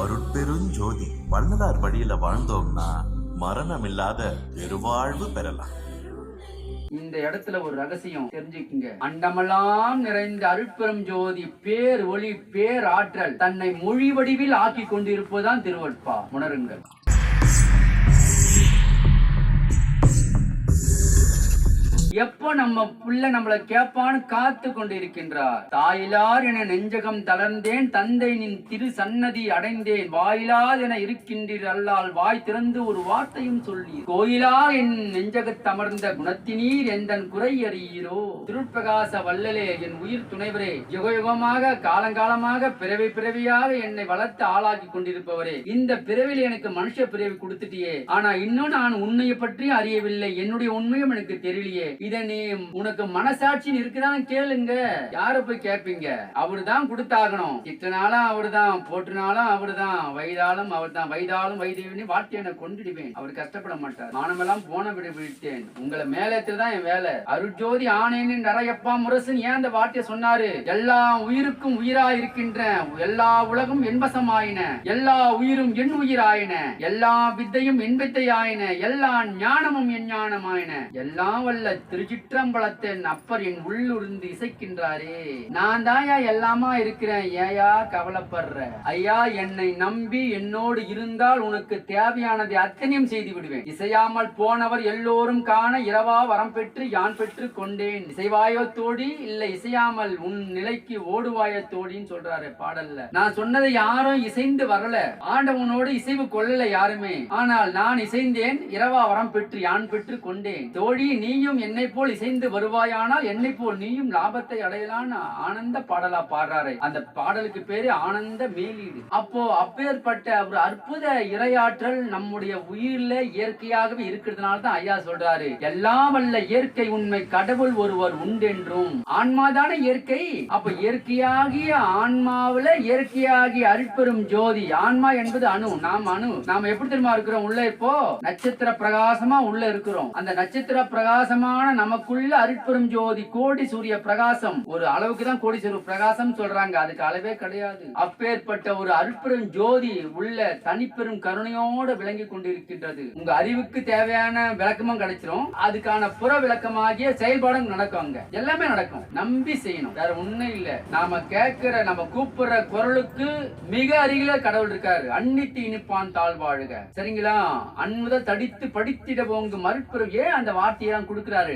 அருட்பெருஞ்சோதி வள்ளலார் வழியில வாழ்ந்தோம்னா மரணமில்லாத பெருவாழ்வு பெறலாம். இந்த இடத்துல ஒரு ரகசியம் தெரிஞ்சுக்குங்க. அண்டமெல்லாம் நிறைந்த அருட்பெரும் ஜோதி பேர் ஒளி பேர் ஆற்றல் தன்னை மொழி வடிவில் ஆக்கி கொண்டிருப்பதுதான் திருவட்பா உணருங்கள். எப்போ நம்ம புள்ள நம்மளை கேட்பான்னு காத்து கொண்டிருக்கின்றார்? தாயிலார் என நெஞ்சகம் தளர்ந்தேன் தந்தை நின் திரு சன்னதி அடைந்தேன். வாயிலார் என இருக்கின்றீர் அல்லால் வாய் திறந்து ஒரு வார்த்தையும் சொல்லி கோயிலா என் நெஞ்சகத்தமர்ந்த குணத்தினீர் எந்தன் குறை அறியீரோ? திருட்பிரகாச வல்லலே என் உயிர் துணைவரே யுகயுகமாக காலங்காலமாக பிறவி பிறவியாக என்னை வளர்த்து ஆளாக்கி கொண்டிருப்பவரே. இந்த பிறவியில் எனக்கு மனுஷ பிறவி கொடுத்துட்டியே. ஆனா இன்னும் நான் உண்மையை பற்றி அறியவில்லை. என்னுடைய உண்மையும் எனக்கு தெரியலையே. இத நீ உனக்கு மனசாட்சின்னு இருக்குதான்னு கேளுங்க. யார போய் கேட்பீங்க? அவருதான் கொடுத்தாகணும். இத்தனாலும் அவருதான் போட்டுனாலும் அவருதான் வயதாலும் அவர்தான் வயதாலும் வைதேவனி வாழ்க்கை என கொண்டுடுவேன் அவர் கஷ்டப்பட மாட்டார். மானமெல்லாம் போன விட விட்டேன். உங்களை மேலத்துலதான் என் வேலை. அருட்ஜோதி ஆனேன்னு நிறையப்பா முரசன் ஏன் அந்த வார்த்தையை சொன்னாரு? எல்லா உயிருக்கும் உயிரா இருக்கின்ற எல்லா உலகம் என்பசமாயின. எல்லா உயிரும் என் உயிராயின. எல்லா வித்தையும் என் வித்தையாயின. எல்லா ஞானமும் என் ஞானமாயின. எல்லாம் வல்ல திருச்சிற்றம்பலத்தின் அப்பர் என் உள்ளுருந்து இசைக்கின்றாரே. நான் தாயா எல்லாமா இருக்கிறேன் ஏயா கவலைப்படுற. ஐயா என்னை நம்பி என்னோடு இருந்தால் உனக்கு தேவையானதை அத்தனையும் செய்து விடுவேன். இசையாமல் போனவர் எல்லோரும் காண இரவா வரம் பெற்று யான் பெற்று கொண்டேன். இசைவாயோ தோடி இல்ல இசையாமல் உன் நிலைக்கு ஓடுவாயோ தோடின்னு சொல்றாரு பாடல்ல. நான் சொன்னதை யாரும் இசைந்து வரல. ஆண்டவனோடு இசைவு கொள்ளல யாருமே. ஆனால் நான் இசைந்தேன் இரவா வரம் பெற்று யான் பெற்று கொண்டேன். தோழி நீயும் என்ன என்னை போல் இசைந்து வருவாயானால் என்னை போல் நீயும் லாபத்தை அடையலான்னு ஆனந்த பாடலா பாடுறாரு. அந்த பாடலுக்கு பேரு ஆனந்த மேலீடு. அப்போ அப்பேற்பட்ட ஒரு அற்புத இரையாற்றல் நம்முடைய உயிர்ல இயற்கையாகவே இருக்கிறதுனால தான் ஐயா சொல்றாரு. எல்லாம் வல்ல இயற்கை உண்மை கடவுள் ஒருவர் உண்டென்றும். ஆன்மாதானே இயற்கை? அப்ப இயற்கையாகிய ஆன்மாவுல இயற்கையாகிய அருட்பெரும் ஜோதி ஆன்மா என்பது அணு நாம் அணு. நாம எப்படி தெரியுமா இருக்கிறோம்? உள்ள இப்போ நட்சத்திர பிரகாசமா உள்ள இருக்கிறோம். அந்த நட்சத்திர பிரகாசமான நமக்குள்ள அருட்பெரும் ஜோதி கோடி சூரிய பிரகாசம். ஒரு அளவுக்கு தான் கோடி சூரிய பிரகாசம் சொல்றாங்க. அதுக்கு அளவே கிடையாது. அப்பேற்பட்ட ஒரு அருட்பெரும் ஜோதி உள்ள தனிப்பெரும் கருணையோடு விளங்கி கொண்டிருக்கின்றது. உங்க அறிவுக்கு தேவையான விளக்கமும் கிடைச்சிரும். அதுக்கான புற விளக்கமாகிய செயல்பாடும் நடக்கும் அங்க. எல்லாமே நடக்கும். நம்பி செய்யணும். வேற ஒண்ணும் இல்ல. நாம கேட்கிற நம்ம கூப்பிடுற குரலுக்கு மிக அருகில கடவுள் இருக்காரு. அன்னித்து இனிப்பான் தாழ் வாழுக. சரிங்களா? அன்முத தடித்து படித்திட போங்க மறுப்புறம் ஏன் அந்த வார்த்தையெல்லாம் கொடுக்கிறாரு?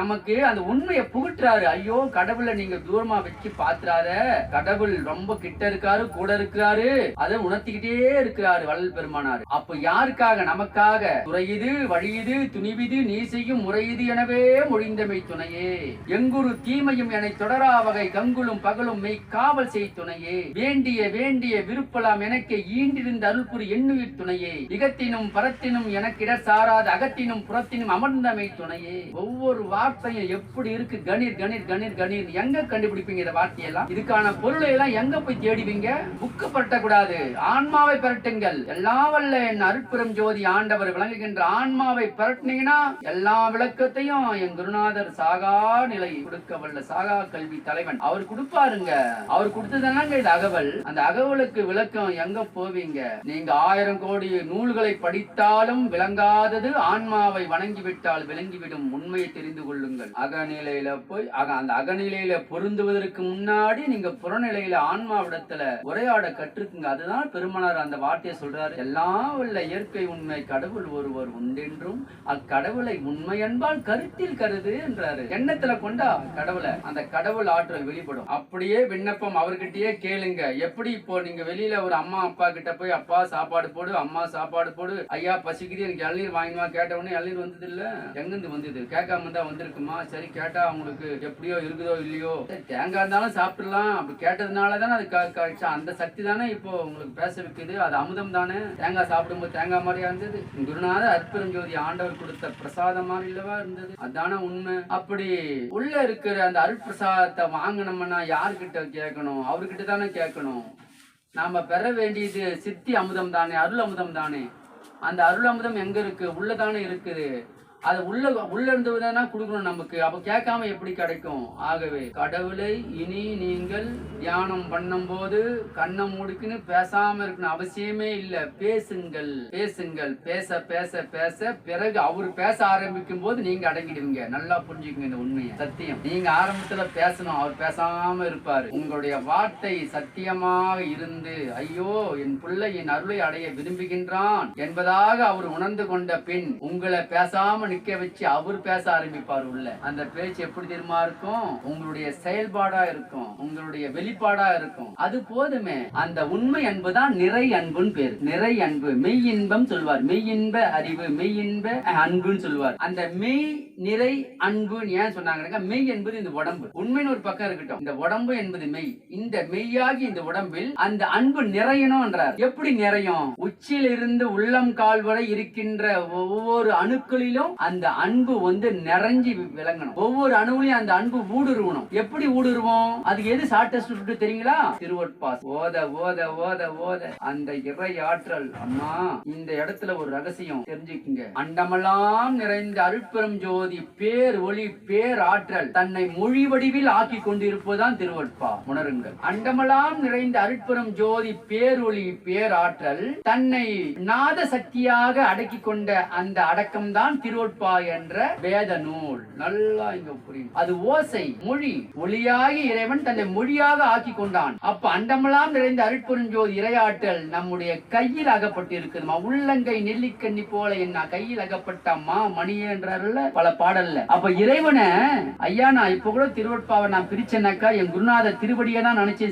நமக்கு அந்த உண்மையை புகுட்டுறாரு. ஐயோ கடவுளை நீங்க தூரமா வச்சு பாத்துறாத. கடவுள் ரொம்ப கிட்ட இருக்காரு கூட இருக்கிறாரு. அதை உணர்த்திக்கிட்டே இருக்கிறாரு வள்ளல் பெருமானார். அப்ப யாருக்காக? நமக்காக. துறையுது வழியுது துணிவிது நீ செய்யும் முறையுது எனவே மொழிந்தமை துணையே. எங்குரு தீமையும் என தொடரா வகை கங்குலும் பகலும் மெய் காவல் செய் துணையே. வேண்டிய வேண்டிய விருப்பலாம் எனக்கு ஈண்டிருந்த அருள்புரி எண்ணுயிர் துணையே. இகத்தினும் பரத்தினும் எனக்கிட சாராத அகத்தினும் புறத்தினும் அமர்ந்தமை துணையே. ஒவ்வொரு வார்த்தையை எப்படி இருக்கு? கணீர் கணீர் கணீர் கணீர். எங்க கண்டுபிடிப்பீங்க இந்த வார்த்தையெல்லாம்? இதுக்கான பொருளை எல்லாம் எங்க போய் தேடிவீங்க? புக்கு பரட்டக்கூடாது ஆன்மாவை பரட்டுங்கள். எல்லா வல்ல என் அருட்பெரும் ஜோதி ஆண்டவர் விளங்குகின்ற ஆன்மாவை பரட்டினீங்கன்னா எல்லா விளக்கத்தையும் என் குருநாதர் சாகா நிலை கொடுக்க வல்ல சாகா கல்வி தலைவன். அவர் கொடுப்பாருங்க. அவர் கொடுத்ததுனாங்க இது அகவல். அந்த அகவலுக்கு விளக்கம் எங்க போவீங்க? நீங்க ஆயிரம் கோடி நூல்களை படித்தாலும் விளங்காதது ஆன்மாவை வணங்கிவிட்டால் விளங்கிவிடும் உண்மையை தெரிந்து கொள்ளுங்கள். அகநிலையில போய் அக அந்த அகநிலையில பொருந்துவதற்கு முன்னாடி நீங்க புறநிலையில ஆன்மாவிடத்துல உரையாட கற்றுக்குங்க. அதுதான் பெருமனார் அந்த வார்த்தையை சொல்றாரு. எல்லாம் உள்ள இயற்கை உண்மை கடவுள் ஒருவர் உண்டென்றும் அக்கடவுளை உண்மை என்பால் கருத்தில் கருது என்றாரு. எண்ணத்துல கொண்டா கடவுளை அந்த கடவுள் ஆற்றல் வெளிப்படும். அப்படியே விண்ணப்பம் அவர்கிட்டயே கேளுங்க. எப்படி இப்போ நீங்க வெளியில ஒரு அம்மா அப்பா கிட்ட போய் அப்பா சாப்பாடு போடு அம்மா சாப்பாடு போடு ஐயா பசிக்குது எனக்கு இளநீர் வாங்கினா கேட்ட உடனே இளநீர் வந்தது இல்ல எங்கிருந்து வந்தது? கேட்காம இருந்தா வந்திருக்குமா? சரி கேட்டா அவங்களுக்கு எப்படியோ இருக்குதோ இல்லையோ. தேங்காய் இருந்தாலும் சாப்பிடலாம். அப்படி கேட்டதுனால தானே அது கழிச்சா அந்த சக்தி தானே இப்போ உங்களுக்கு பேச வைக்குது. அது அமுதம் தானே. தேங்காய் சாப்பிடும்போது தேங்காய் மாதிரியா இருந்தது. குருநாத அற்பெருஞ்சோதி ஆண்டவர் கொடுத்த பிரசாதம் மாதிரி இல்லவா இருந்தது. அதான உண்மை. அப்படி உள்ள இருக்கிற அந்த அருட்பிரசாதத்தை வாங்கணும்னா யாருக்கிட்ட கேட்கணும்? அவர்கிட்ட தானே கேட்கணும். நாம பெற வேண்டியது சித்தி அமுதம் தானே அருள் அமுதம் தானே. அந்த அருள் அமுதம் எங்க இருக்கு? உள்ளதானே இருக்குது. அது உள்ள உள்ள இருந்து தானே கொடுக்கணும் நமக்கு. அப்ப கேட்காம எப்படி கிடைக்கும்? ஆகவே கடவுளை இனி நீங்கள் தியானம் பண்ணும்போது கண்ணை மூடிக்குன்னு பேசாம இருக்கணும். அவசியமே இல்லை. பேசுங்கள். பேசுங்கள். பேச பேச பேச பிறகு அவர் பேச ஆரம்பிக்கும் போது நீங்க அடங்கிடுவீங்க. நல்லா புரிஞ்சுக்குங்க இந்த உண்மையை. சத்தியம். நீங்க ஆரம்பத்துல பேசணும். அவர் பேசாம இருப்பாரு. உங்களுடைய வார்த்தை சத்தியமாக இருந்து ஐயோ என் பிள்ளை என் அருளை அடைய விரும்புகின்றான் என்பதாக அவர் உணர்ந்து கொண்ட பின் உங்களை பேசாம நிக்க வச்சு அவர் பேச ஆரம்பிப்பார் உள்ள. அந்த பேச்சு எப்படி தெரியுமா இருக்கும்? உங்களுடைய செயல்பாடா இருக்கும். உங்களுடைய வெளிப்பாடா இருக்கும். அது போதுமே. அந்த உண்மை அன்புதான் நிறை அன்புன்னு பேர். நிறை அன்பு மெய் இன்பம் சொல்வார். மெய் இன்ப அறிவு மெய் இன்ப அன்புன்னு சொல்லுவார் அந்த மெய் நிறை அன்புன்னு ஏன் சொன்னாங்க மெய் என்பது இந்த உடம்பு. உண்மைன்னு ஒரு பக்கம் இருக்கட்டும். இந்த உடம்பு என்பது மெய். இந்த மெய்யாகி இந்த உடம்பில் அந்த அன்பு நிறையணும் எப்படி நிறையும்? உச்சியிலிருந்து உள்ளம் கால் வரை இருக்கின்ற ஒவ்வொரு அணுக்களிலும் அந்த அன்பு வந்து நிறைஞ்சி விளங்கணும். ஒவ்வொரு அணுவிலையும் அந்த அன்பு ஊடுருவணும். எப்படி ஊடுருவோம்? அது எது ஷார்டஸ்ட் ரூட் தெரியுங்களா? திருவட்பாஸ் ஓத ஓத ஓத ஓத. அந்த இறை ஆற்றல். அம்மா இந்த இடத்துல ஒரு ரகசியம் தெரிஞ்சுக்குங்க. அண்டமெல்லாம் நிறைந்த அருட்பெரும் ஜோதி பேர் ஒளி பேர் ஆற்றல் தன்னை மொழி வடிவில் ஆக்கி கொண்டிருப்பதுதான் திருவட்பா உணருங்கள். அண்டமெல்லாம் நிறைந்த அருட்பெரும் ஜோதி பேர் ஒளி பேர் ஆற்றல் தன்னை நாத சக்தியாக அடக்கி கொண்ட அந்த அடக்கம்தான் திருவட்பா என்ற வேத நூல். நல்லா இங்க புரியும் அது ஓசை மொழி. ஒளியாகி இறைவன் தன்னை மொழியாக ஆக்கி கொண்டான். அப்ப அண்டமெல்லாம் நிறைந்த அருட்பெருஞ்சோதி இரையாற்றல் நம்முடைய கையில் அகப்பட்டு இருக்குதுமா உள்ளங்கை நெல்லிக்கண்ணி போல என்ன கையில் அகப்பட்டம்மா மணி என்றாருல்ல பல பாடல்ல. அப்ப இறைவனை ஐயா நான் இப்ப கூட திருவட்பாவை நான் பிரிச்சேனாக்கா என் குருநாத திருவடியை தான் நினைச்சு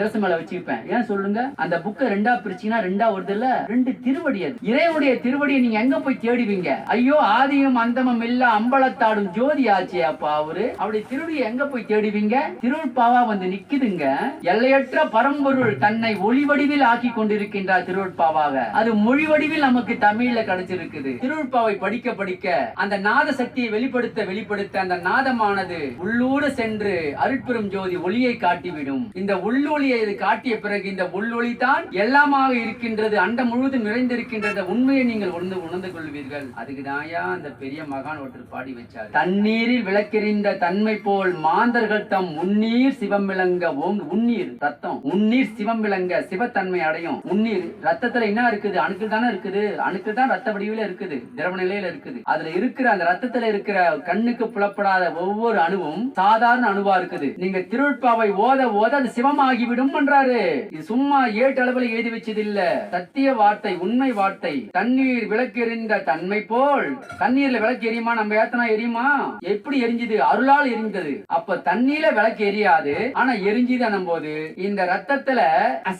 தேசம் மேல வச்சுப்பேன் ஏன் சொல்லுங்க? அந்த புக்கை ரெண்டா பிரிச்சீங்கன்னா ரெண்டா வருது இல்ல ரெண்டு திருவடி அது. இறைவனுடைய திருவடியை நீங்க எங்க போய் தேடுவீங்க? ஐயோ ஆதியும் அந்தமும் இல்ல அம்பலத்தாடும் ஜோதி ஆச்சே அப்பா அவரு. அப்படி திருவடியை எங்க போய் தேடுவீங்க? திருவட்பாவா வந்து நிக்குதுங்க. எல்லையற்ற பரம்பொருள் தன்னை ஒளி வடிவில் ஆக்கி கொண்டிருக்கின்றார் திருவட்பாவாக. அது மொழி வடிவில் நமக்கு தமிழ்ல கிடைச்சிருக்குது. திருவட்பாவை படிக்க படிக்க அந்த நாத சக்தியை ஜோதியை வெளிப்படுத்த வெளிப்படுத்த அந்த நாதமானது உள்ளூட சென்று அருட்பெரும் ஜோதி ஒளியை காட்டிவிடும். இந்த உள்ளொளியை இது காட்டிய பிறகு இந்த உள்ளொளி தான் எல்லாமாக இருக்கின்றது அண்டம் முழுவதும் நிறைந்திருக்கின்றது உண்மையை நீங்கள் உணர்ந்து உணர்ந்து கொள்வீர்கள். அதுக்கு அந்த பெரிய மகான் ஒருத்தர் பாடி வச்சார். தண்ணீரில் விளக்கெறிந்த தன்மை போல் மாந்தர்கள் தம் உன்னீர் சிவம் விளங்க ஓங்கு உன்னீர் ரத்தம் உன்னீர் சிவம் விளங்க சிவத்தன்மை அடையும். உன்னீர் ரத்தத்துல என்ன இருக்குது? அணுக்கள் தானே இருக்குது? அணுக்கள் தான் ரத்த வடிவில் இருக்குது திரவ நிலையில இருக்குது. அதுல இருக்கிற அந்த ரத்தத்துல இருக்கிற கண்ணுக்கு புலப்படாத ஒவ்வொரு அணுவும் சாதாரண அணுவா இருக்குது. நீங்க திருட்பாவை ஓத ஓத அது சிவமாகிவிடும் பண்றாரு இது சும்மா ஏட்டு அளவில் எழுதி வச்சது இல்ல சத்திய வார்த்தை உண்மை வார்த்தை. தண்ணீர் விளக்கெறிந்த தன்மை போல். தண்ணீர்ல விளக்கு எரியுமா? நம்ம ஏத்தனா எரியுமா? எப்படி எரிஞ்சது? அருளால் எரிந்தது. அப்ப தண்ணீர்ல விளக்கு எரியாது. ஆனா எரிஞ்சுது போது இந்த ரத்தத்துல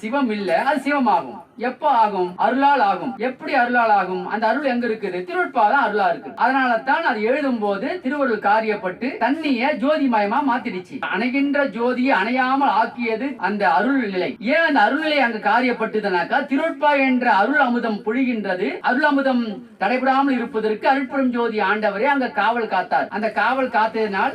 சிவம் இல்ல அது சிவமாகும். எப்ப ஆகும்? அருளால் ஆகும். எப்படி அருளால் ஆகும்? அந்த அருள் எங்க இருக்குது? திருவட்பாதான் அருளா இருக்கு அதனால தான் அது எழுதும் போது திருவருள் காரியப்பட்டு தண்ணிய ஜோதிமயமா மாத்திடுச்சு. அணைகின்ற ஜோதியை அணையாமல் ஆக்கியது அந்த அருள் நிலை ஏன் அந்த அருள் நிலை அங்கு காரியப்பட்டதுனாக்கா திருவட்பா என்ற அருள் அமுதம் பொழிகின்றது. அருள் அமுதம் தடைபடாமல் இருப்பதற்கு அருட்புறம் ஜோதி ஆண்டவரே அங்க காவல் காத்தார். அந்த காவல் காத்ததினால்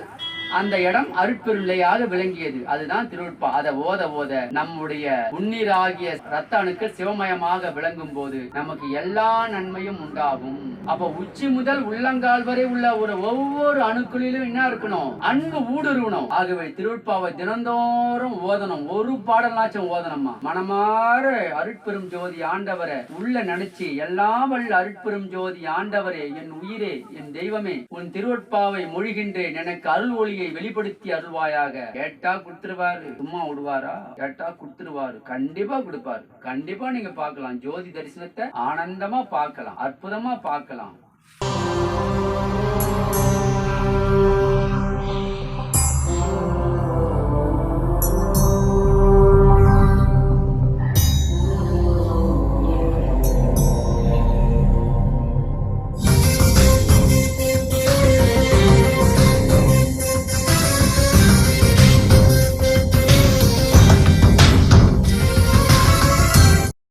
அந்த இடம் அருட்பெருநிலையாக விளங்கியது. அதுதான் திருவுட்பா அதை ஓத ஓத நம்முடைய உண்ணீராகிய ரத்த அணுக்கள் சிவமயமாக விளங்கும் போது நமக்கு எல்லா நன்மையும் உண்டாகும். அப்ப உச்சி முதல் உள்ளங்கால் வரை உள்ள ஒரு ஒவ்வொரு அணுக்களிலும் என்ன இருக்கணும்? அன்பு ஊடுருவணும். ஆகவே திருவட்பாவை தினந்தோறும் ஓதணும். ஒரு பாடலாச்சும் ஓதணுமா மனமாற அருட்பெரும் ஜோதி ஆண்டவரை உள்ள நினைச்சு எல்லாம் வல்ல அருட்பெரும் ஜோதி ஆண்டவரே என் உயிரே என் தெய்வமே உன் திருவட்பாவை மொழிகின்றேன். எனக்கு அருள் ஒளியை வெளிப்படுத்தி அருள்வாயாக. கேட்டா கொடுத்துருவாரு. சும்மா விடுவாரா? கேட்டா கொடுத்துருவாரு. கண்டிப்பா கொடுப்பாரு. கண்டிப்பா நீங்க பார்க்கலாம். ஜோதி தரிசனத்தை ஆனந்தமா பார்க்கலாம். அற்புதமா பார்க்கலாம்.